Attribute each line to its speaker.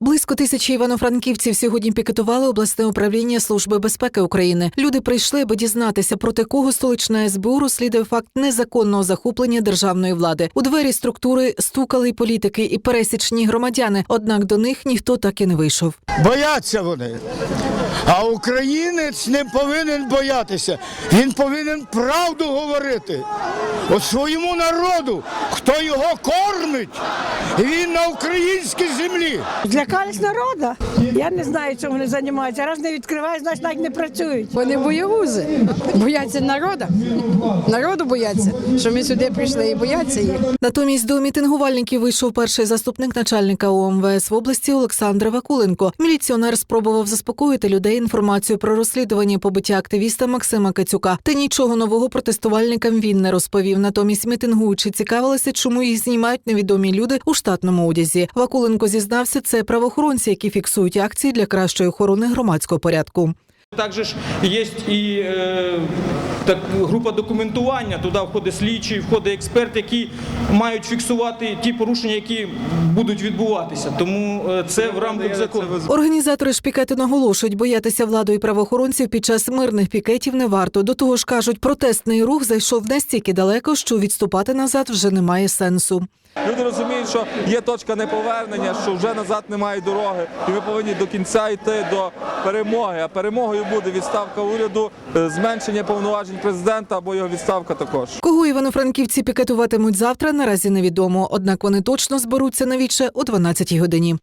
Speaker 1: Близько тисячі івано-франківців сьогодні пікетували обласне управління Служби безпеки України. Люди прийшли, аби дізнатися, проти кого столична СБУ розслідує факт незаконного захоплення державної влади. У двері структури стукали й політики і пересічні громадяни. Однак до них ніхто так і не вийшов.
Speaker 2: Бояться вони. А українець не повинен боятися. Він повинен правду говорити. От своєму народу, хто його кормить, він на українській землі.
Speaker 3: Злякались народу. Я не знаю, чим вони займаються. Раз не відкривають, значить навіть не працюють.
Speaker 4: Вони боягузи, бояться народу. Народу бояться, що ми сюди прийшли і бояться їх.
Speaker 1: Натомість до мітингувальників вийшов перший заступник начальника ОМВС в області Олександр Вакуленко. Міліціонер спробував заспокоїти людей інформацію про розслідування побиття активіста Максима Кацюка. Та нічого нового протестувальникам він не розповів. Натомість мітингуючі цікавилися, чому їх знімають невідомі люди у штатному одязі. Вакуленко зізнався, це правоохоронці, які фіксують акції для кращої охорони громадського порядку.
Speaker 5: Також є і е, так, група документування. Туди входить слідчий, входить експерт, які мають фіксувати ті порушення, які будуть відбуватися. Тому е, це в рамках закону.
Speaker 1: Організатори ж пікету наголошують, боятися владу і правоохоронців під час мирних пікетів не варто. До того ж кажуть, протестний рух зайшов настільки далеко, що відступати назад вже немає сенсу.
Speaker 6: Люди розуміють, що є точка неповернення, що вже назад немає дороги, і ми повинні до кінця йти до перемоги. А перемогою буде відставка уряду, е, зменшення повноважень президента або його відставка також.
Speaker 1: Кого івано-франківці пікетуватимуть завтра, наразі невідомо. Однак вони точно зберуться на віче о 12 годині.